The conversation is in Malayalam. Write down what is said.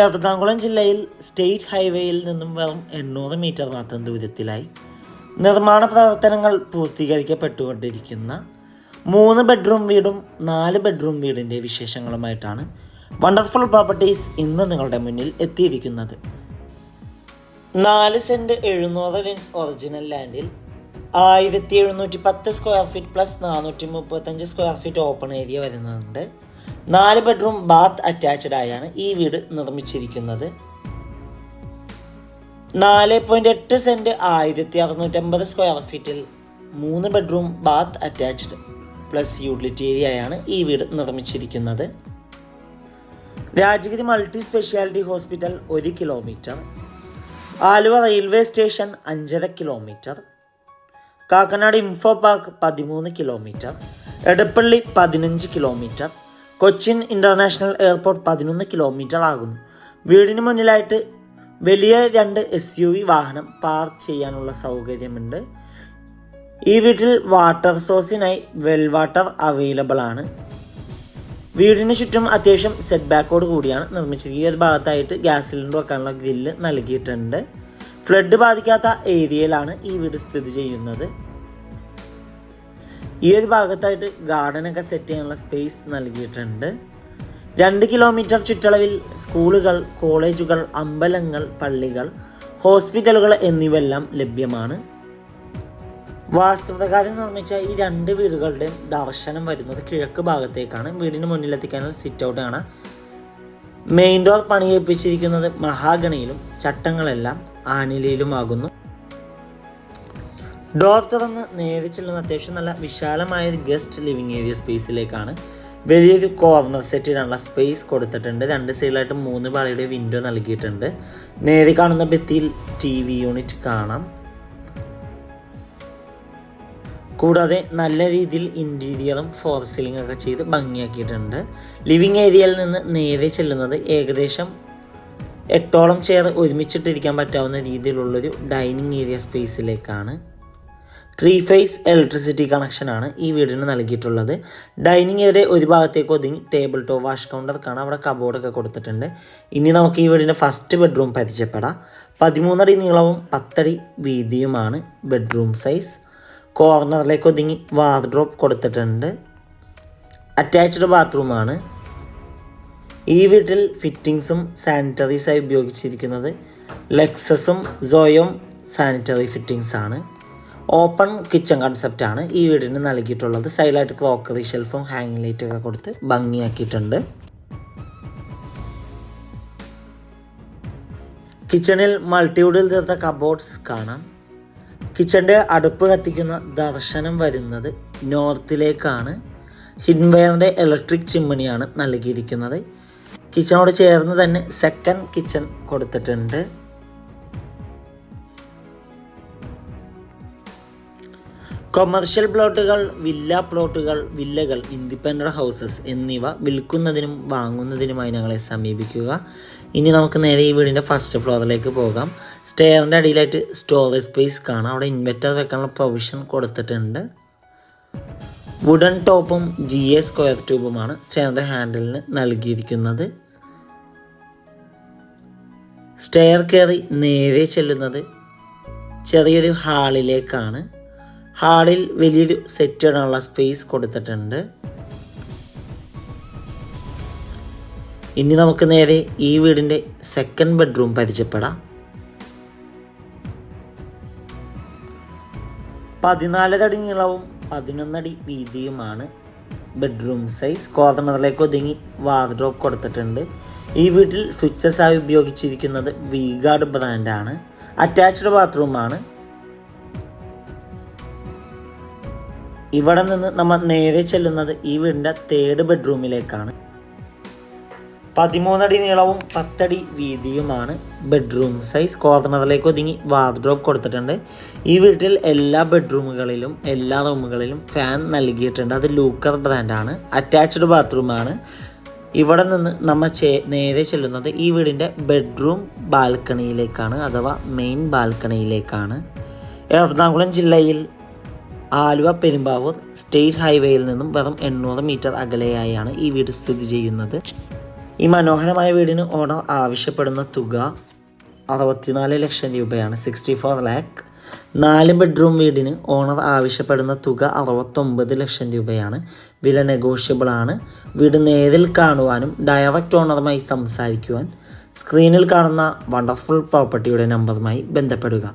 എറണാകുളം ജില്ലയിൽ സ്റ്റേറ്റ് ഹൈവേയിൽ നിന്നും വെറും എണ്ണൂറ് മീറ്റർ മാത്രം ദൂരത്തിലായി നിർമ്മാണ പ്രവർത്തനങ്ങൾ പൂർത്തീകരിക്കപ്പെട്ടുകൊണ്ടിരിക്കുന്ന മൂന്ന് ബെഡ്റൂം വീടും നാല് ബെഡ്റൂം വീടിന്റെ വിശേഷങ്ങളുമായിട്ടാണ് വണ്ടർഫുൾ പ്രോപ്പർട്ടീസ് ഇന്ന് നിങ്ങളുടെ മുന്നിൽ എത്തിയിരിക്കുന്നത്. നാല് സെന്റ് എഴുന്നൂറ് ലിൻസ് ഒറിജിനൽ ലാൻഡിൽ ആയിരത്തി എഴുന്നൂറ്റി പത്ത് സ്ക്വയർ ഫീറ്റ് പ്ലസ് നാനൂറ്റി മുപ്പത്തഞ്ച് സ്ക്വയർ ഫീറ്റ് ഓപ്പൺ ഏരിയ വരുന്നുണ്ട്. നാല് ബെഡ്റൂം ബാത്ത് അറ്റാച്ച്ഡ് ആയാണ് ഈ വീട് നിർമ്മിച്ചിരിക്കുന്നത്. നാല് പോയിന്റ് എട്ട് സെന്റ് ആയിരത്തി അറുന്നൂറ്റമ്പത് സ്ക്വയർ ഫീറ്റിൽ മൂന്ന് bedroom bath attached plus utility ഏരിയയാണ് ഈ വീട് നിർമ്മിച്ചിരിക്കുന്നത്. രാജഗിരി മൾട്ടി സ്പെഷ്യാലിറ്റി ഹോസ്പിറ്റൽ ഒരു കിലോമീറ്റർ ആലുവ റെയിൽവേ സ്റ്റേഷൻ അഞ്ചര കിലോമീറ്റർ കാക്കനാട് ഇൻഫോ പാർക്ക് പതിമൂന്ന് കിലോമീറ്റർ എടപ്പള്ളി പതിനഞ്ച് കിലോമീറ്റർ കൊച്ചിൻ ഇന്റർനാഷണൽ എയർപോർട്ട് പതിനൊന്ന് കിലോമീറ്റർ ആകുന്നു. വീടിന് മുന്നിലായിട്ട് വലിയ രണ്ട് എസ് യു വി വാഹനം പാർക്ക് ചെയ്യാനുള്ള സൗകര്യമുണ്ട്. ഈ വീട്ടിൽ വാട്ടർ സോഴ്സിനായി വെൽ വാട്ടർ അവൈലബിൾ ആണ്. വീടിന് ചുറ്റും അത്യാവശ്യം സെറ്റ് ബാക്കോട് കൂടിയാണ് നിർമ്മിച്ചിരിക്കുന്നത്. ഈ ഒരു ഭാഗത്തായിട്ട് ഗ്യാസ് സിലിണ്ടർ വെക്കാനുള്ള ഗ്രില്ല് നൽകിയിട്ടുണ്ട്. ഫ്ലഡ് ബാധിക്കാത്ത ഏരിയയിലാണ് ഈ വീട് സ്ഥിതി ചെയ്യുന്നത്. ഈ ഒരു ഭാഗത്തായിട്ട് ഗാർഡനൊക്കെ സെറ്റ് ചെയ്യാനുള്ള സ്പേസ് നൽകിയിട്ടുണ്ട്. രണ്ട് കിലോമീറ്റർ ചുറ്റളവിൽ സ്കൂളുകൾ കോളേജുകൾ അമ്പലങ്ങൾ പള്ളികൾ ഹോസ്പിറ്റലുകൾ എന്നിവയെല്ലാം ലഭ്യമാണ്. വാസ്തുപ്രകാരം നിർമ്മിച്ച ഈ രണ്ട് വീടുകളുടെയും ദർശനം വരുന്നത് കിഴക്ക് ഭാഗത്തേക്കാണ്. വീടിന് മുന്നിലെത്തിക്കാനുള്ള സിറ്റ് ഔട്ട് ആണ്. മെയിൻ ഡോർ പണിയേപ്പിച്ചിരിക്കുന്നത് മഹാഗണിയിലും ചട്ടങ്ങളെല്ലാം ആനിലയിലുമാകുന്നു. ഡോർ തുറന്ന് നേരെ ചെല്ലുന്ന അത്യാവശ്യം നല്ല വിശാലമായ ഒരു ഗസ്റ്റ് ലിവിങ് ഏരിയ സ്പേസിലേക്കാണ്. വലിയൊരു കോർണർ സെറ്റ് ഇടാനുള്ള സ്പേസ് കൊടുത്തിട്ടുണ്ട്. രണ്ട് സൈഡിലായിട്ട് മൂന്ന് പാളിയുടെ വിൻഡോ നൽകിയിട്ടുണ്ട്. നേരെ കാണുന്ന ഭിത്തിയിൽ ടി വി യൂണിറ്റ് കാണാം. കൂടാതെ നല്ല രീതിയിൽ ഇന്റീരിയറും ഫോർ സീലിംഗ് ഒക്കെ ചെയ്ത് ഭംഗിയാക്കിയിട്ടുണ്ട്. ലിവിങ് ഏരിയയിൽ നിന്ന് നേരെ ചെല്ലുന്നത് ഏകദേശം എട്ടോളം ചെയർ ഒരുമിച്ചിട്ടിരിക്കാൻ പറ്റാവുന്ന രീതിയിലുള്ളൊരു ഡൈനിങ് ഏരിയ സ്പേസിലേക്കാണ് ത്രീ ഫേസ് ഇലക്ട്രിസിറ്റി കണക്ഷനാണ് ഈ വീടിന് നൽകിയിട്ടുള്ളത്. ഡൈനിങ് ഏരിയ ഒരു ഭാഗത്തേക്ക് ഒതുങ്ങി ടേബിൾ ടോപ്പ് വാഷ് കൗണ്ടർ കാണാം അവിടെ കബോർഡൊക്കെ കൊടുത്തിട്ടുണ്ട്. ഇനി നമുക്ക് ഈ വീടിന്റെ ഫസ്റ്റ് ബെഡ്റൂം പരിചയപ്പെടാം. പതിമൂന്നടി നീളവും പത്തടി വീതിയുമാണ് ബെഡ്റൂം സൈസ് കോർണറിലേക്ക് ഒതുങ്ങി വാർഡ്രോപ്പ് കൊടുത്തിട്ടുണ്ട്. അറ്റാച്ച്ഡ് ബാത്റൂമാണ് ഈ വീട്ടിൽ ഫിറ്റിങ്സും സാനിറ്ററീസായി ഉപയോഗിച്ചിരിക്കുന്നത്. ലെക്സസും സോയും സാനിറ്ററി ഫിറ്റിങ്സ് ആണ്. ഓപ്പൺ കിച്ചൺ കൺസെപ്റ്റാണ് ഈ വീടിന് നൽകിയിട്ടുള്ളത്. സൈഡിലായിട്ട് ക്രോക്കറി ഷെൽഫും ഹാങ്ങിങ് ലൈറ്റൊക്കെ കൊടുത്ത് ഭംഗിയാക്കിയിട്ടുണ്ട്. കിച്ചണിൽ മൾട്ടിവുഡിൽ തീർത്ത കബോർഡ്സ് കാണാം. കിച്ചന്റെ അടുപ്പ് കത്തിക്കുന്ന ദർശനം വരുന്നത് നോർത്തിലേക്കാണ്. ഹിൻവെയറിന്റെ ഇലക്ട്രിക് ചിമ്മിണിയാണ് നൽകിയിരിക്കുന്നത്. കിച്ചണോട് ചേർന്ന് തന്നെ സെക്കൻഡ് കിച്ചൺ കൊടുത്തിട്ടുണ്ട്. കൊമേർഷ്യൽ പ്ലോട്ടുകൾ വില്ല പ്ലോട്ടുകൾ വില്ലകൾ ഇൻഡിപെൻഡന്റ് ഹൗസസ് എന്നിവ വിൽക്കുന്നതിനും വാങ്ങുന്നതിനുമായി ഞങ്ങളെ സമീപിക്കുക. ഇനി നമുക്ക് നേരെ ഈ വീടിന്റെ ഫസ്റ്റ് ഫ്ലോറിലേക്ക് പോകാം. സ്റ്റെയറിന്റെ അടിയിലായിട്ട് സ്റ്റോറേജ് സ്പേസ് കാണാം. അവിടെ ഇൻവെർട്ടർ വെക്കാനുള്ള പ്രൊവിഷൻ കൊടുത്തിട്ടുണ്ട്. വുഡൻ ടോപ്പും ജി എ സ്ക്വയർ ട്യൂബുമാണ് സ്റ്റെയറിന്റെ ഹാൻഡിലിന് നൽകിയിരിക്കുന്നത്. സ്റ്റെയർ കയറി നേരെ ചെല്ലുന്നത് ചെറിയൊരു ഹാളിലേക്കാണ് ഹാളിൽ വലിയൊരു സെറ്റ് ഇടാനുള്ള സ്പേസ് കൊടുത്തിട്ടുണ്ട്. ഇനി നമുക്ക് നേരെ ഈ വീടിന്റെ സെക്കൻഡ് ബെഡ്റൂം പരിചയപ്പെടാം. പതിനാലടി നീളവും പതിനൊന്നടി വീതിയുമാണ് ബെഡ്റൂം സൈസ് കോർണറിലേക്ക് ഒതുങ്ങി വാർഡ്രോപ്പ് കൊടുത്തിട്ടുണ്ട്. ഈ വീട്ടിൽ സ്വിച്ചസ് ആയി ഉപയോഗിച്ചിരിക്കുന്നത് വീഗാർഡ് ബ്രാൻഡാണ് അറ്റാച്ച്ഡ് ബാത്റൂമാണ് ഇവിടെ നിന്ന് നമ്മൾ നേരെ ചെല്ലുന്നത് ഈ വീടിന്റെ തേർഡ് ബെഡ്റൂമിലേക്കാണ് പതിമൂന്നടി നീളവും പത്തടി വീതിയുമാണ് ബെഡ്റൂം സൈസ് കോർണറിലേക്ക് ഒതുങ്ങി വാർഡ്രോബ് കൊടുത്തിട്ടുണ്ട്. ഈ വീട്ടിൽ എല്ലാ ബെഡ്റൂമുകളിലും എല്ലാ റൂമുകളിലും ഫാൻ നൽകിയിട്ടുണ്ട്. അത് ലൂക്കർ ബ്രാൻഡാണ് അറ്റാച്ച്ഡ് ബാത്റൂമാണ് ഇവിടെ നിന്ന് നമ്മൾ ചേ നേരെ ചെല്ലുന്നത് ഈ വീടിന്റെ ബെഡ്റൂം ബാൽക്കണിയിലേക്കാണ് അഥവാ മെയിൻ ബാൽക്കണിയിലേക്കാണ് എറണാകുളം ജില്ലയിൽ ആലുവ പെരുമ്പാവൂർ സ്റ്റേറ്റ് ഹൈവേയിൽ നിന്നും വെറും എണ്ണൂറ് മീറ്റർ അകലെയായാണ് ഈ വീട് സ്ഥിതി ചെയ്യുന്നത്. ഈ മനോഹരമായ വീടിന് ഓണർ ആവശ്യപ്പെടുന്ന തുക അറുപത്തിനാല് ലക്ഷം രൂപയാണ്. സിക്സ്റ്റി ഫോർ ലാക്ക് നാല് ബെഡ്റൂം വീടിന് ഓണർ ആവശ്യപ്പെടുന്ന തുക അറുപത്തൊമ്പത് ലക്ഷം രൂപയാണ്. വില നെഗോഷ്യബിൾ ആണ്. വീട് നേരിൽ കാണുവാനും ഡയറക്റ്റ് ഓണറുമായി സംസാരിക്കുവാൻ സ്ക്രീനിൽ കാണുന്ന വണ്ടർഫുൾ പ്രോപ്പർട്ടിയുടെ നമ്പറുമായി ബന്ധപ്പെടുക.